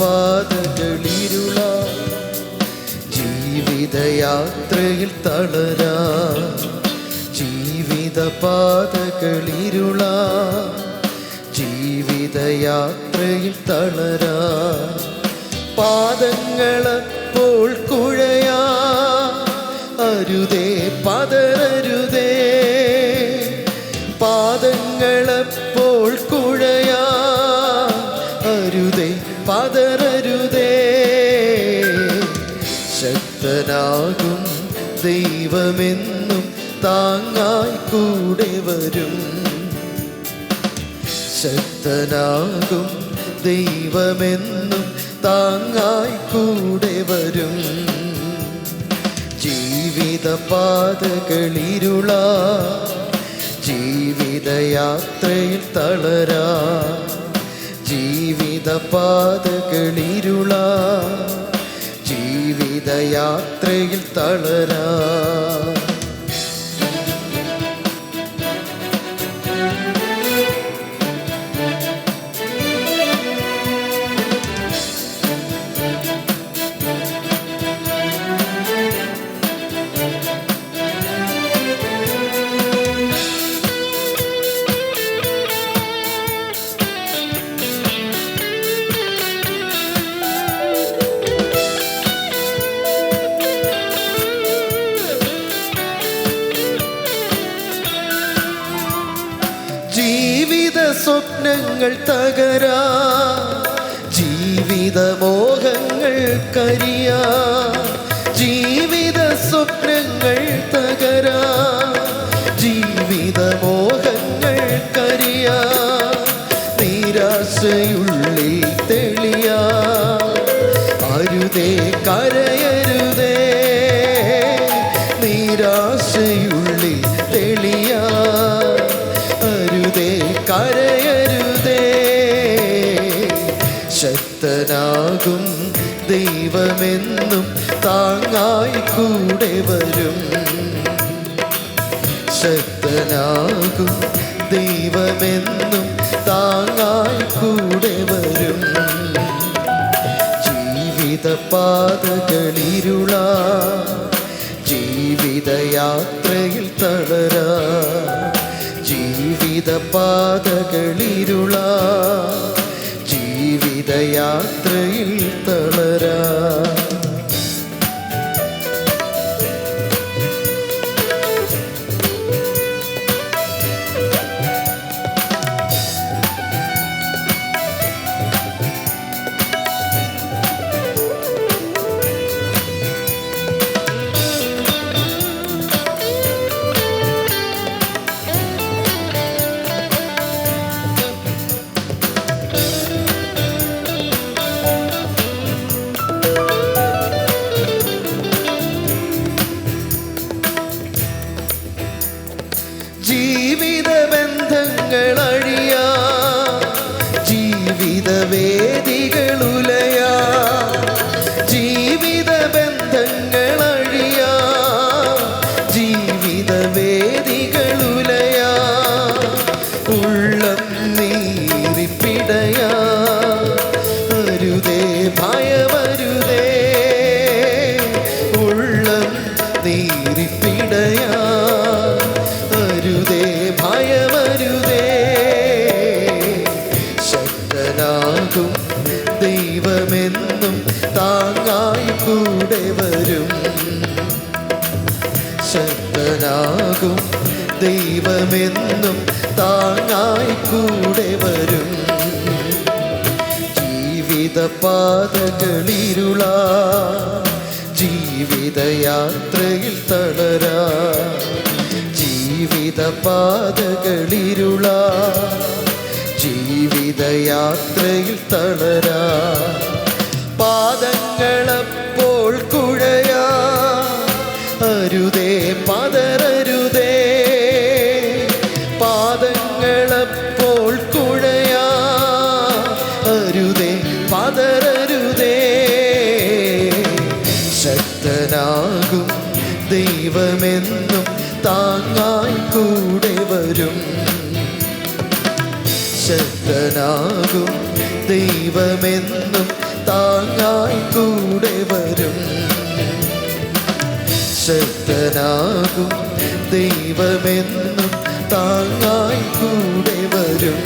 പാതകളിരുള ജീവിതയാത്രയിൽ തളരാ ജീവിത പാതകളിരുള ജീവിതയാത്രയിൽ തളരാ. പാദങ്ങളപ്പോൾ കുഴയാ അരുതേ പതരരുതേ ശക്തനാകും ദൈവമെന്നും താങ്ങായി കൂടെ വരും. ശക്തനാകും ദൈവമെന്നും താങ്ങായി കൂടെ വരും. ജീവിത പാതകളിരുള ജീവിതയാത്രയിൽ തളരാ. ജീവിത പാതകളിരുള ജീവിതയാത്രയിൽ തളരാ. സ്വപ്നങ്ങൾ തകരാ ജീവിത മോഹങ്ങൾ കരിയാ ജീവിത സ്വപ്നങ്ങൾ തകരാ ജീവിത മോഹങ്ങൾ കരിയാ നിരാശയുള്ളിൽ തെളിയാ. അരുതേ കരയരുതേ നിരാശയുള്ളിൽ ശക്തനാകും ദൈവമെന്നും താങ്ങായി കൂടെ വരും. ശക്തനാകും ദൈവമെന്നും താങ്ങായി കൂടെ വരും. ജീവിത പാതകളിരുള ജീവിതയാത്രയിൽ തളരാ ജീവിത പാതകളിരുള ജീവിതയാത്രയിൽ തളരാ ജീവിത വേദികളുലയാ ജീവിത ബന്ധങ്ങൾ അഴിയാ ജീവിത വേദികളുലയാ. ഉള്ളം ശക്തനാകും ദൈവമെന്നും താങ്ങായി കൂടെ വരും. ജീവിത പാതകളിരുള ജീവിതയാത്രയിൽ തളരാ. ജീവിത പാതകളിരുള ജീവിതയാത്രയിൽ തളരാ. പാദങ്ങളപ്പോൾ ദൈവമെന്നും താങ്ങായി കൂടെ വരും. ശക്തനാകും ദൈവമെന്നും താങ്ങായി കൂടെ വരും. ശക്തനാകും ദൈവമെന്നും താങ്ങായി കൂടെ വരും.